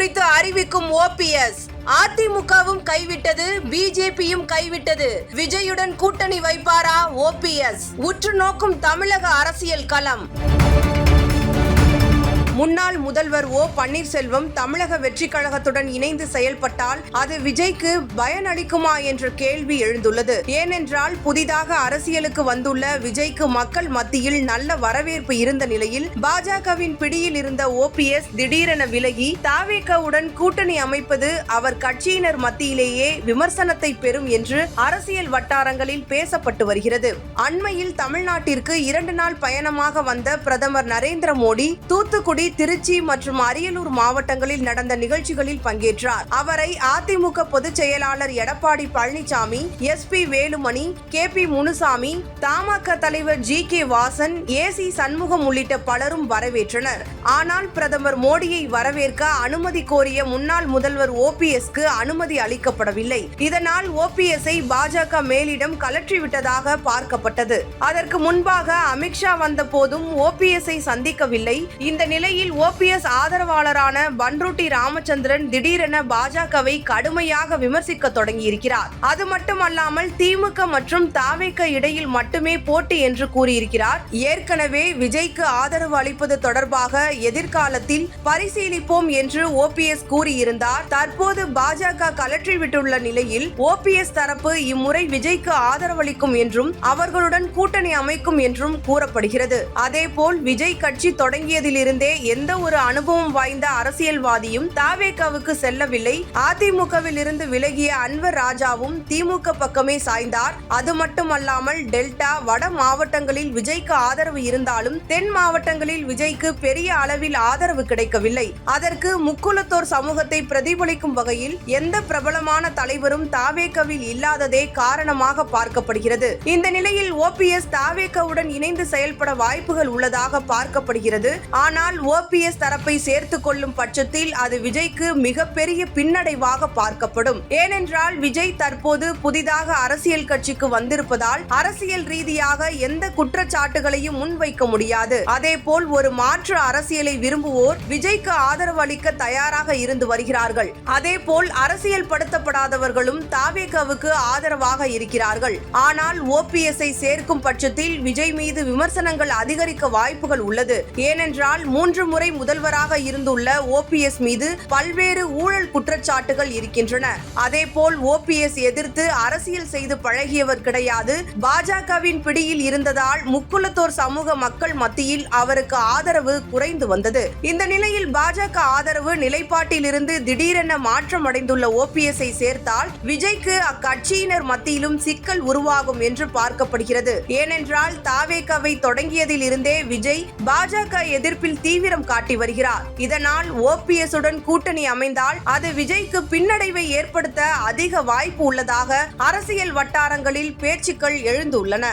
குறித்து அறிவிக்கும் ஓபிஎஸ் அதிமுகவும் கைவிட்டது பிஜேபியும் கைவிட்டது. விஜயுடன் கூட்டணி வைப்பாரா ஓபிஎஸ் உற்று நோக்கும் தமிழக அரசியல் களம். முன்னாள் முதல்வர் ஓ பன்னீர்செல்வம் தமிழக வெற்றிக் கழகத்துடன் இணைந்து செயல்பட்டால் அது விஜய்க்கு பயனளிக்குமா என்ற கேள்வி எழுந்துள்ளது. ஏனென்றால் புதிதாக அரசியலுக்கு வந்துள்ள விஜய்க்கு மக்கள் மத்தியில் நல்ல வரவேற்பு இருந்த நிலையில் பாஜகவின் பிடியில் இருந்த ஓபிஎஸ் திடீரென விலகி தாவேகவுடன் கூட்டணி அமைப்பது அவர் கட்சியினர் மத்தியிலேயே விமர்சனத்தை பெறும் என்று அரசியல் வட்டாரங்களில் பேசப்பட்டு வருகிறது. அண்மையில் தமிழ்நாட்டிற்கு இரண்டு நாள் பயணமாக வந்த பிரதமர் நரேந்திர மோடி தூத்துக்குடி திருச்சி மற்றும் அரியலூர் மாவட்டங்களில் நடந்த நிகழ்ச்சிகளில் பங்கேற்றார். அவரை அதிமுக பொதுச் செயலாளர் Edappadi Palaniswami S P Velumani K P Munusamy தமாக தலைவர் G K Vasan A C Shanmugam உள்ளிட்ட பலரும் வரவேற்றனர். ஆனால் பிரதமர் மோடியை வரவேற்க அனுமதி கோரிய முன்னாள் முதல்வர் ஓபிஎஸ்க்கு அனுமதி அளிக்கப்படவில்லை. இதனால் ஓபிஎஸ்ஐ பாஜக மேலிடம் கலற்றிவிட்டதாக பார்க்கப்பட்டது. அதற்கு முன்பாக அமித்ஷா வந்த போதும் ஓபிஎஸ்ஐ சந்திக்கவில்லை. இந்த நிலையில் ஓபிஎஸ் ஆதரவாளரான பன்ருட்டி ராமச்சந்திரன் திடீரென பாஜகவை கடுமையாக விமர்சிக்க தொடங்கியிருக்கிறார். அது மட்டுமல்லாமல் திமுக மற்றும் தாவேக இடையில் மட்டுமே போட்டி என்று கூறியிருக்கிறார். ஏற்கனவே விஜய்க்கு ஆதரவு அளிப்பது தொடர்பாக எதிர்காலத்தில் பரிசீலிப்போம் என்று ஓபிஎஸ் கூறியிருந்தார். தற்போது பாஜக கலற்றிவிட்டுள்ள நிலையில் ஓபிஎஸ் தரப்பு இம்முறை விஜய்க்கு ஆதரவளிக்கும் என்றும் அவர்களுடன் கூட்டணி அமைக்கும் என்றும் கூறப்படுகிறது. அதேபோல் விஜய் கட்சி தொடங்கியதிலிருந்தே எந்த ஒரு அனுபவம் வாய்ந்த அரசியல்வாதியும் தாவேக்காவுக்கு செல்லவில்லை. அதிமுகவில் இருந்து விலகிய அன்வர் ராஜாவும் திமுக பக்கமே சாய்ந்தார். அது மட்டுமல்லாமல் டெல்டா வட மாவட்டங்களில் விஜய்க்கு ஆதரவு இருந்தாலும் தென் மாவட்டங்களில் விஜய்க்கு பெரிய அளவில் ஆதரவு கிடைக்கவில்லை. அதற்கு முக்குலத்தோர் சமூகத்தை பிரதிபலிக்கும் வகையில் எந்த பிரபலமான தலைவரும் தாவேக்கவில் இல்லாததே காரணமாக பார்க்கப்படுகிறது. இந்த நிலையில் ஓபிஎஸ் தாவேகவுடன் இணைந்து செயல்பட வாய்ப்புகள் உள்ளதாக பார்க்கப்படுகிறது. ஆனால் ஓபிஎஸ் தரப்பை சேர்த்துக் கொள்ளும் பட்சத்தில் அது விஜய்க்கு மிகப்பெரிய பின்னடைவாக பார்க்கப்படும். ஏனென்றால் விஜய் தற்போது புதிதாக அரசியல் கட்சிக்கு வந்திருப்பதால் அரசியல் ரீதியாக எந்த குற்றச்சாட்டுகளையும் முன்வைக்க முடியாது. அதேபோல் ஒரு மாற்று அரசியலை விரும்புவோர் விஜய்க்கு ஆதரவு அளிக்க தயாராக இருந்து வருகிறார்கள். அதேபோல் அரசியல் படுத்தப்படாதவர்களும் தாவேகவுக்கு ஆதரவாக இருக்கிறார்கள். ஆனால் ஓபிஎஸ்ஐ சேர்க்கும் பட்சத்தில் விஜய் மீது விமர்சனங்கள் அதிகரிக்க வாய்ப்புகள் உள்ளது. ஏனென்றால் மூன்று முறை முதல்வராக இருந்துள்ள ஓபிஎஸ் மீது பல்வேறு ஊழல் குற்றச்சாட்டுகள் இருக்கின்றன. அதேபோல் ஓபிஎஸ் எதிர்த்து அரசியல் செய்து பழகியவர் கிடையாது. பாஜகவின் பிடியில் இருந்ததால் முக்குலத்தோர் சமூக மக்கள் மத்தியில் அவருக்கு ஆதரவு குறைந்து வந்தது. இந்த நிலையில் பாஜக ஆதரவு நிலைப்பாட்டிலிருந்து திடீரென மாற்றம் அடைந்துள்ள ஓபிஎஸ்ஐ சேர்த்தால் விஜய்க்கு அக்கட்சியினர் மத்தியிலும் சிக்கல் உருவாகும் என்று பார்க்கப்படுகிறது. ஏனென்றால் தாவேகாவை தொடங்கியதில் இருந்தே விஜய் பாஜக எதிர்ப்பில் தீவிரம் காட்டி வருகிறார். இதனால் ஓபிஎஸ் உடன் கூட்டணி அமைந்தால் அது விஜய்க்கு பின்னடைவை ஏற்படுத்த அதிக வாய்ப்பு உள்ளதாக அரசியல் வட்டாரங்களில் பேச்சுக்கள் எழுந்துள்ளன.